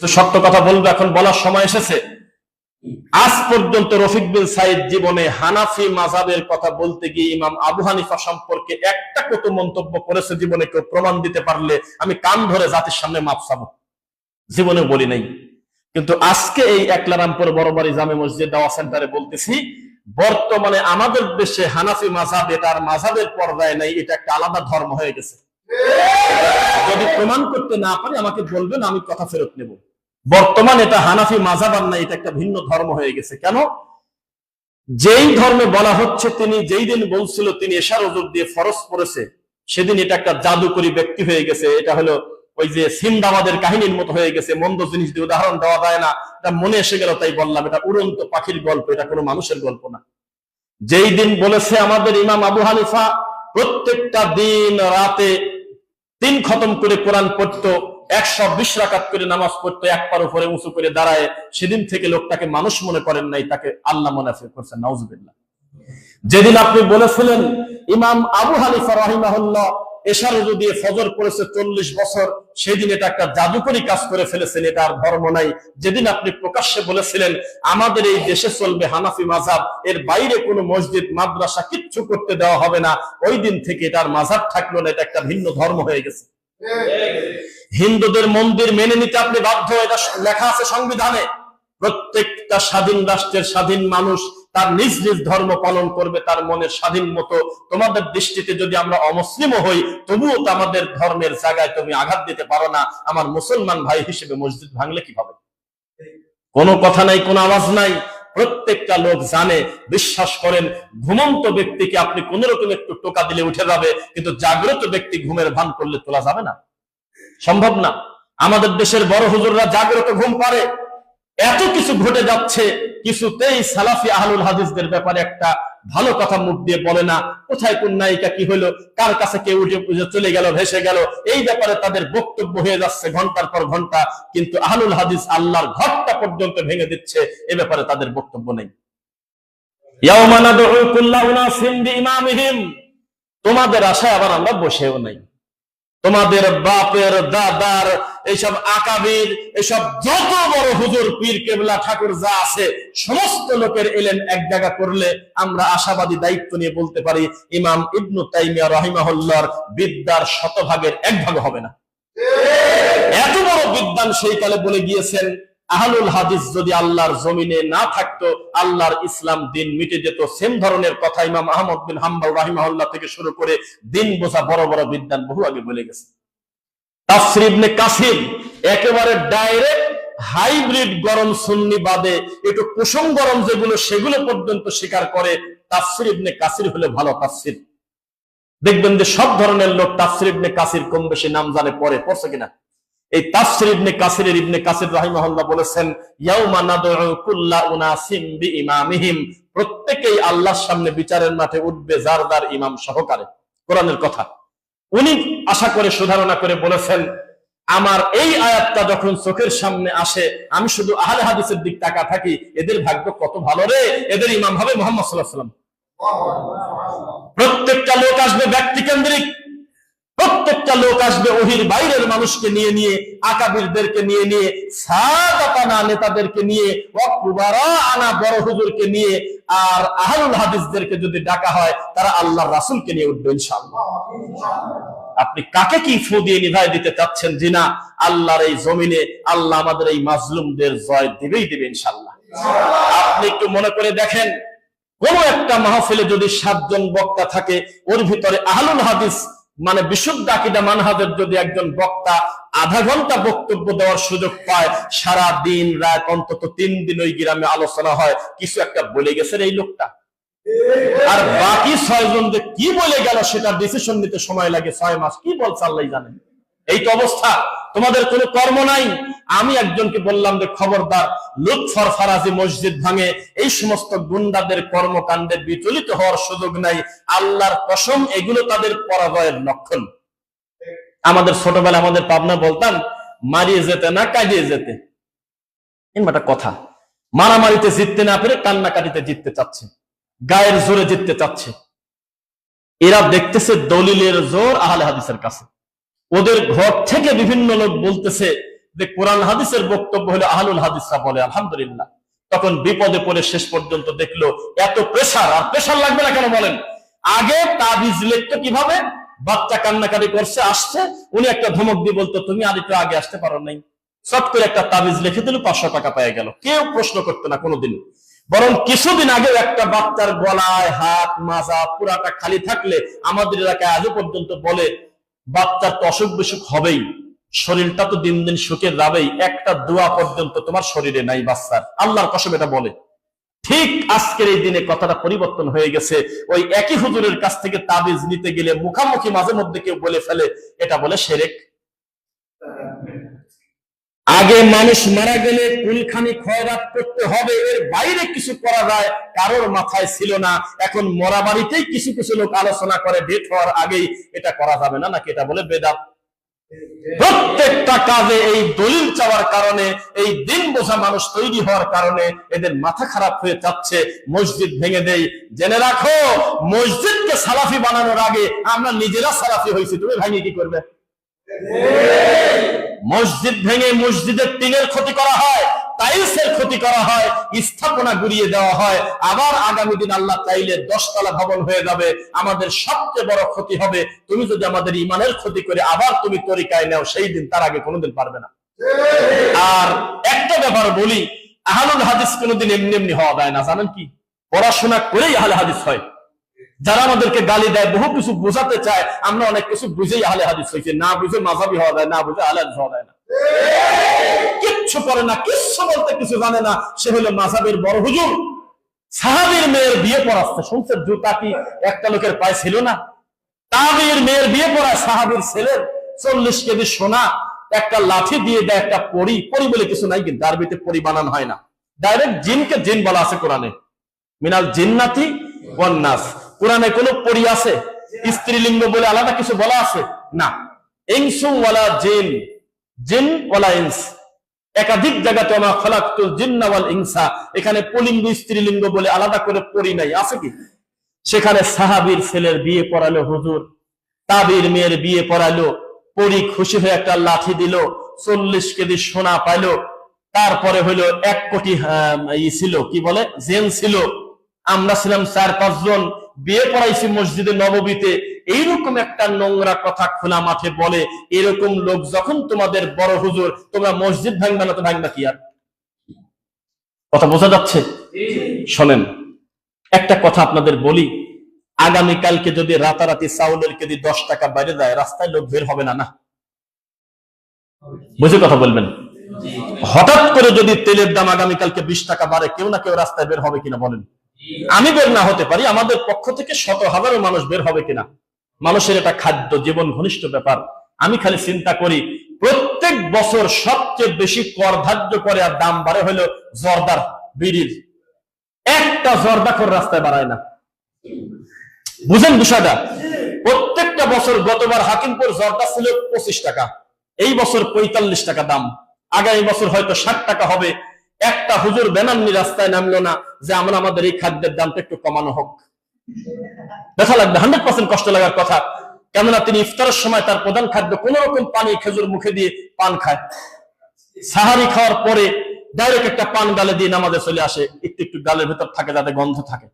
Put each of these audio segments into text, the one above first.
কিছু সত্য কথা বলব, এখন বলার সময় এসেছে। আজ পর্যন্ত রফিক বিন সাইদ জীবনে হানাফি মাজাবের কথা বলতে গিয়ে ইমাম আবু হানিফা সম্পর্কে একটা কত মন্তব্য করেছে, জীবনে কেউ প্রমাণ দিতে পারলে আমি কান ধরে জাতির সামনে মাপ চাবো। জীবনে বলি নাই। কিন্তু আজকে এই একলারামপুর বড়বাড়ি জামে মসজিদ দাওয়া সেন্টারে বলতেছি, বর্তমানে আমাদের দেশে হানাফি মাজাব এটার মাজাবের পর্দায় নাই, এটা একটা আলাদা ধর্ম হয়ে গেছে। যদি প্রমাণ করতে না পারি, আমাকে বলবেন, আমি কথা ফেরত নেব। বর্তমান এটা হানাফি মাজাব আর না, এটা একটা ভিন্ন ধর্ম হয়ে গেছে। কেন? যেই ধর্মে বলা হচ্ছে তিনি যেই দিন বলছিল তিনি এশার ওজুর দিয়ে ফরজ পড়েছে, সেদিন এটা একটা জাদুকরী ব্যক্তি হয়ে গেছে। এটা হলো ওই যে সিন্দাবাদের কাহিনীর মতো হয়ে গেছে। মন্দ জিনিস দিয়ে উদাহরণ দেওয়া যায় না। এটা মনে এসে গেল তাই বললাম। এটা উড়ন্ত পাখির গল্প, এটা কোনো মানুষের গল্প না। যেই দিন বলেছে আমাদের ইমাম আবু হানিফা, প্রত্যেকটা দিন রাতে তিন খতম করে কোরআন পড়তো একশো বিশ রাকাত করে নামাজ পড়তো এক পার উপরে উঁচু করে দাঁড়ায়, সেদিন থেকে লোকটাকে মানুষ মনে করেন নাই, তাকে আল্লাহ যেদিন আপনি বলেছিলেন, ইমাম আবু ফজর পড়েছে চল্লিশ বছর, সেদিন এটা একটা কাজ করে ফেলেছেন, এটা আর ধর্ম নাই। যেদিন আপনি প্রকাশ্যে বলেছিলেন, আমাদের এই দেশে চলবে হানাফি মাঝাব এর বাইরে কোনো মসজিদ, মাদ্রাসা কিচ্ছু করতে দেওয়া হবে না, ওই দিন থেকে এটার মাঝাব থাকল না, এটা একটা ভিন্ন ধর্ম হয়ে গেছে। হিন্দুদের মন্দির মেনে নিতে আপনি বাধ্য এটা লেখা আছে সংবিধানে, প্রত্যেকটা স্বাধীন রাষ্ট্রের স্বাধীন মানুষ তার নিজ নিজ ধর্ম পালন করবে, তার মনের স্বাধীন মতো। তোমাদের দৃষ্টিতে যদি আমরা অমুসলিমও হই, তবুও তো আমাদের ধর্মের জায়গায় তুমি আঘাত দিতে পারো না। আমার মুসলমান ভাই হিসেবে মসজিদ ভাঙলে কীভাবে? কোনো কথা নাই, কোনো আওয়াজ নাই। প্রত্যেকটা লোক জানে, বিশ্বাস করেন, ঘুমন্ত ব্যক্তিকে আপনি কোন রকম একটু টোকা দিলে উঠে যাবে, কিন্তু জাগ্রত ব্যক্তি ঘুমের ভান করলে তোলা যাবে না। সম্ভব না। আমাদের দেশের বড় হুজুররা জাগ্রত ঘুম পারে এত কিছু ঘটে যাচ্ছে, কিছুতেই সালাফি আহলুল হাদিসদের ব্যাপারে একটা ভালো কথা মুখ দিয়ে বলে না। কোথায় কোন নায়িকা কি হলো কার কাছে কেউ উঠে চলে গেল, ভেসে গেল, এই ব্যাপারে তাদের বক্তব্য হয়ে যাচ্ছে ঘণ্টার পর ঘণ্টা, কিন্তু আহলুল হাদিস আল্লাহর ঘরটা পর্যন্ত ভেঙে দিচ্ছে, এ ব্যাপারে তাদের বক্তব্য নেই। তোমাদের আশায় আবার আমরা বসেও নাই। তোমাদের বাপের দাদার এইসব আকাবির, এসব যত বড় হুজুর পীর কেবলা ঠাকুর যা আছে, সমস্ত লোকের এলেন এক জায়গা করলে আমরা আশাবাদী দায়িত্ব নিয়ে বলতে পারি, ইমাম ইবনু তাইমিয়া রহিমাহল্লার বিদ্যার শতভাগের এক ভাগ হবে না। এত বড় বিদ্যান সেই কালে বলে গিয়েছেন আহলুল হাদিস যদি আল্লাহর জমিনে না থাকতো, আল্লাহর ইসলাম দিন মিটে যেত। সেম ধরনের কথা ইমাম আহমদ বিন হাম্বাল রাহিমাহুল্লাহ থেকে শুরু করে দিন বোঝা বড় বড় বিদ্যান বহু আগে বলে গেছে। তাফসির ইবনে কাসির একেবারে ডাইরেক্ট হাইব্রিড গরম সুন্নি বাদে একটু কুসুম গরম যেগুলো সেগুলো পর্যন্ত স্বীকার করে, তাফসির ইবনে কাসির হলে ভালো তাফসির। দেখবেন যে সব ধরনের লোক তাফসির ইবনে কাসির কম বেশি নাম জানে পরে, পড়ছে কিনা? এই তাফসির ইবনে কাসিরের ইবনে কাসির রাহিমাহুল্লাহ বলেছেন, ইয়াউমা নাদউ কুল্লা উনাসিম বিইমামিহিম। প্রত্যেকই আল্লাহর সামনে বিচারের মাঠে উঠবে যার যার ইমাম সহকারে। কোরআনের কথা। উনি আশা করে, সুধারণা করে বলেছেন, আমার এই আয়াতটা যখন চোখের সামনে আসে, আমি শুধু আহলে হাদিসের দিক টাকা থাকি, এদের ভাগ্য কত ভালো রে? এদের ইমাম হবে মোহাম্মদ সাল্লাহ সাল্লাম প্রত্যেকটা লোক আসবে ব্যক্তি কেন্দ্রিক। প্রত্যেকটা লোক আসবে ওহির বাইরের মানুষকে নিয়ে নিয়ে, আকাবিরদেরকে নিয়ে নিয়ে সাদাতানা নেতাদেরকে নিয়ে ওয়াকুবারা আনা বড় হুজুরকে নিয়ে, আর আহলুল হাদিসদেরকে যদি ডাকা হয়, তারা আল্লাহর রাসূলকে নিয়ে উঠবে ইনশাআল্লাহ। আপনি কাকে কি ফু দিয়ে নিভায় দিতে চাচ্ছেন? জিনা, আল্লাহর এই জমিনে আল্লাহ আমাদের এই মাজলুমদের জয় দিবেই দিবে ইনশাআল্লাহ। আপনি একটু মনে করে দেখেন, কোন একটা মাহফিলে যদি সাতজন বক্তা থাকে, ওর ভিতরে আহলুল হাদিস মানে বিশুদ্ধ আকিদা মানহাজের যদি একজন বক্তা আধা ঘণ্টা বক্তব্য দেওয়ার সুযোগ পায়, সারা দিন রাত অন্তত তিন দিন ওই গ্রামে আলোচনা হয়, কিছু একটা বলে গেছে এই লোকটা। আর বাকি ছয় জন যে কি বলে গেল সেটা ডিসিশন নিতে সময় লাগে, ছয় মাস। কি বলছে আল্লাহ জানেন? এই তো অবস্থা। তোমাদের কোনো কর্ম নাই। আমি একজনকে বললাম যে, খবরদার, লুৎফর ফারাজি মসজিদ ভাঙে। এই সমস্ত গুন্ডাদের কর্মকাণ্ডে বিচলিত হওয়ার সুযোগ নাই। আল্লাহর কসম, এগুলো তাদের পরাজয়ের লক্ষণ। আমাদের ছোটবেলা আমাদের পাবনা বলতাম, মারিয়ে যেতে না কাটিয়ে যেতে। একটা কথা। মারামারিতে জিততে না পেরে কান্নাকাটিতে জিততে চাচ্ছে। গায়ের জোরে জিততে চাচ্ছে। এরা দেখতেছে দলিলের জোর আহলে হাদিসের কাছে। ওদের ঘর থেকে বিভিন্ন লোক বলতেছে যে কোরআন হাদিসের বক্তব্য হলো আহলুল হাদিসরা বলে, আলহামদুলিল্লাহ। তখন বিপদে পড়ে শেষ পর্যন্ত দেখল, এত প্রেশার আর প্রেশার লাগবে না কেন বলেন? আগে তাবিজ লিখতো কীভাবে? বাচ্চা কান্নাকাটি করছে, আসছে, উনি একটা ধমক দিয়ে বলতো, তুমি আর একটু আগে আসতে পারো নাই। চট করে একটা তাবিজ লিখে দিল, পাঁচশো টাকা পেয়ে গেল। কেউ প্রশ্ন করতো না কোনোদিন। বরং কিছুদিন আগেও একটা বাচ্চার গলায় হাত মাজা পুরাটা খালি থাকলে আমাদের এলাকায় আজও পর্যন্ত বলে, বাচ্চার তো অসুখ বিসুখ হবেই। শরীরটা তো দিন দিন শুকে যাবেই, একটা দোয়া পর্যন্ত তোমার শরীরে নাই বাচ্চার। আল্লাহর কসম এটা বলে। ঠিক আজকের এই দিনে কথাটা পরিবর্তন হয়ে গেছে। ওই একই হুজুরের কাছ থেকে তাবিজ নিতে গেলে মুখামুখি মাঝে মধ্যে কেউ বলে ফেলে, এটা বলে সেরেক। আগে মানুষ মারা গেলে কুলখানি খয়রাত করতে হবে, এর বাইরে কিছু করা যায়, কারোর মাথায় ছিল না। এখন মরা বাড়িতেই কিছু কিছু লোক আলোচনা করে, ডেট হওয়ার আগেই এটা করা যাবে না, নাকি এটা বলে বেদাত? প্রত্যেকটা কাজে এই দলিল চাওয়ার কারণে এই দিন বোঝা মানুষ তৈরি হওয়ার কারণে এদের মাথা খারাপ হয়ে যাচ্ছে মসজিদ ভেঙে দেই। জেনে রাখো মসজিদকে সালাফি বানানোর আগে আমরা নিজেরা সালাফি হয়েছি। তুমি ভাঙে কি করবে? মসজিদ ভেঙে মসজিদের টিনের ক্ষতি করা হয়। টাইলসের ক্ষতি করা হয়, স্থাপনা গুড়িয়ে দেওয়া হয়। আবার আগামী দিন আল্লাহ চাইলে দশতলা ভবন হয়ে যাবে। আমাদের সবচেয়ে বড় ক্ষতি হবে, তুমি যদি আমাদের ইমানের ক্ষতি করে আবার তুমি তরিকায় নাও, সেই দিন তার আগে কোনোদিন পারবে না। আর একটা ব্যাপার বলি, আহলুল হাদিস কোনোদিন এমনি এমনি হওয়া যায় না, জানেন কি? পড়াশোনা করেই আহলে হাদিস হয়। যারা আমাদেরকে গালি দেয়, বহু কিছু বোঝাতে চায়, আমরা অনেক কিছু বুঝেই আহলে হাদিস হয়েছে। না বুঝে মাঝাবি হওয়া যায়, না বুঝে আহলে হাদিস হওয়া যায় না। কিচ্ছু করে না, কিচ্ছু বলতে কিছু জানে না। সে হলো মাঝাবের বড় হুজুর। সাহাবির মেয়ের বিয়ে পড়াচ্ছে। শুনছে জুতা কি একটা লোকের পায়ে ছিল না? তাবির মেয়ের বিয়ে পড়ায় সাহাবির ছেলের চল্লিশ কেজি সোনা, একটা লাঠি দিয়ে দেয়, একটা পরি। পরি বলে কিছু নাই, কিন্তু আরবিতে পরি বানানো হয় না। ডাইরেক্ট জিনকে জিন বলা আছে কোরআনে। মিনাল জিন্নাতি ওয়ান্নাস। কোরআনে কোন পরি আছে? স্ত্রীলিঙ্গ বলে আলাদা কিছু বলা আছে? না। ইনসু ওয়ালা জিন। জিন ওয়ালা ইনস। একাধিক জায়গাতে আমরা খলাকুল জিন্না ওয়াল ইনসা, এখানে পুলিঙ্গ, স্ত্রীলিঙ্গ বলে আলাদা করে পড়ি নাই, আছে কি? সেখানে সাহাবীর ছেলের বিয়ে পড়ালো, হুজুর। তাবির মেয়ের বিয়ে পড়ালো, পরি খুশি হয়ে একটা লাঠি দিল, চল্লিশ কেজি সোনা পাইলো, তারপরে হইল এক কোটি ছিল, কি বলে? জেন ছিল। আমরা ছিলাম চার পাঁচজন, বিয়ে পড়াইছি মসজিদে নববীতে এইরকম একটা নোংরা কথা খোলা মাঠে বলে, এরকম লোক যখন তোমাদের বড় হুজুর, তোমরা মসজিদ ভাঙবে না তো ভাঙবা কি আর? কথা বোঝা যাচ্ছে? শোনেন, একটা কথা আপনাদের বলি, আগামীকালকে যদি রাতারাতি চাউলের কেজি দশ টাকা বাইরে যায়, রাস্তায় লোক বের হবে না না? বুঝে কথা বলবেন? হঠাৎ করে যদি তেলের দাম আগামীকালকে বিশ টাকা বাড়ে, কেউ না কেউ রাস্তায় বের হবে কিনা বলেন? আমি বের না হতে পারি, আমাদের পক্ষ থেকে শত হাজারো মানুষ বের হবে কিনা? মানুষের এটা খাদ্য, জীবন ঘনিষ্ঠ ব্যাপার। আমি খালি চিন্তা করি, প্রত্যেক বছর সবচেয়ে বেশি কর ধার্য করে আর দাম বাড়ে হলো জর্দার, বিড়ির। একটা জর্দাখর রাস্তায় বাড়ায় না। বুঝেন বিষয়টা? প্রত্যেকটা বছর গতবার হাকিমপুর জর্দা ছিল পঁচিশ টাকা, এই বছর পঁয়তাল্লিশ টাকা দাম। আগামী বছর হয়তো ষাট টাকা হবে। একটা হুজুর বেনান্নি রাস্তায় নামলো না যে আমরা আমাদের এই খাদ্যের দামটা একটু কমানো হোক। দেখা লাগবে, হান্ড্রেড পার্সেন্ট কষ্ট লাগার কথা। কেননা তিনি ইফতারের সময় তার প্রধান খাদ্য কোন রকম পানি খেজুর মুখে দিয়ে পান খায়। সাহারি খাওয়ার পরে ডাইরেক্ট একটা পান গালে দিয়ে নামাজে চলে আসে, একটু একটু গালের ভেতর থাকে যাতে গন্ধ থাকে।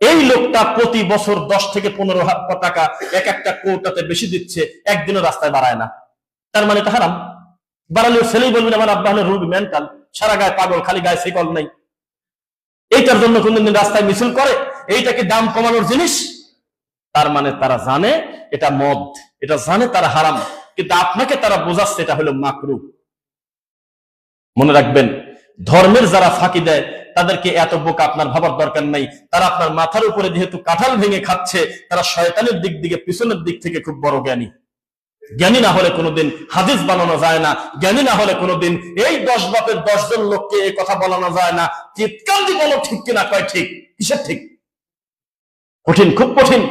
এই লোকটা প্রতি বছর দশ থেকে পনেরো টাকা এক একটা কৌটাতে বেশি দিচ্ছে, একদিনও রাস্তায় বাড়ায় না। তার মানে এটা হারাম। বাড়ালেও ছেলেই বলবেন আমার আব্বা হলো রোগ মেন্টাল সারা গায়ে পাগল, খালি গায়ে শিকল নাই। এইটার জন্য কোনদিন রাস্তায় মিছিল করে এইটাকে দাম কমানোর জিনিস, তার মানে তারা জানে এটা মদ, এটা জানে তারা হারাম, কিন্তু আপনাকে তারা বোঝাচ্ছে এটা হলো মাকরু। মনে রাখবেন, ধর্মের যারা ফাঁকি দেয়, তাদেরকে এত বোকা আপনার ভাবার দরকার নাই। তারা আপনার মাথার উপরে যেহেতু কাঁঠাল ভেঙে খাচ্ছে, তারা শয়তানের দিক দিকে পিছনের দিক থেকে খুব বড় জ্ঞানী। জ্ঞানী না হলে কোনোদিন হাদিস বানানো যায় না। জ্ঞানী না হলে কোনোদিন এই দশ বাপের দশজন লোককে এই কথা বলানো যায় না। চিৎকার দিয়ে বলো, ঠিক কিনা? কয় ঠিক? কিসের ঠিক? কঠিন, খুব কঠিন।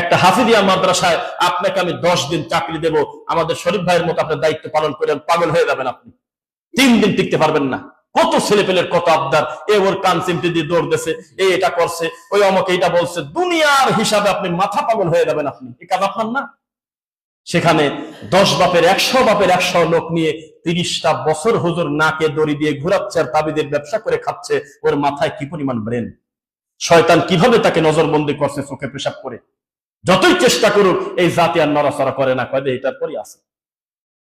একটা হাফিদিয়া মাদ্রাসায় আপনাকে আমি দশ দিন চাকরি দেব। আমাদের শরীফ ভাইয়ের মতো আপনার দায়িত্ব পালন করে পাগল হয়ে যাবেন আপনি। তিন দিন টিকতে পারবেন না। কত ছেলে পেলের কত আবদার। এ ওর কান চিমটি দিয়ে দৌড় দিছে এ এটা করছে, ওই আমাকে এটা বলছে। দুনিয়ার হিসাবে আপনি মাথা পাগল হয়ে যাবেন আপনি। এই কাজ আপনার না। সেখানে দশ বাপের, একশো বাপের একশো লোক নিয়ে তিরিশটা বছর হুজুর নাকে দড়ি দিয়ে ঘুরাচ্ছে আর তাবিদের ব্যবসা করে খাচ্ছে। ওর মাথায় কি পরিমাণ ব্রেন? শয়তান কীভাবে তাকে নজরবন্দি করছে চোখে পেশাব করে? যতই চেষ্টা করুক, এই জাতি আর নড়াচড়া করে না। কয়দে এটার পরই আছে।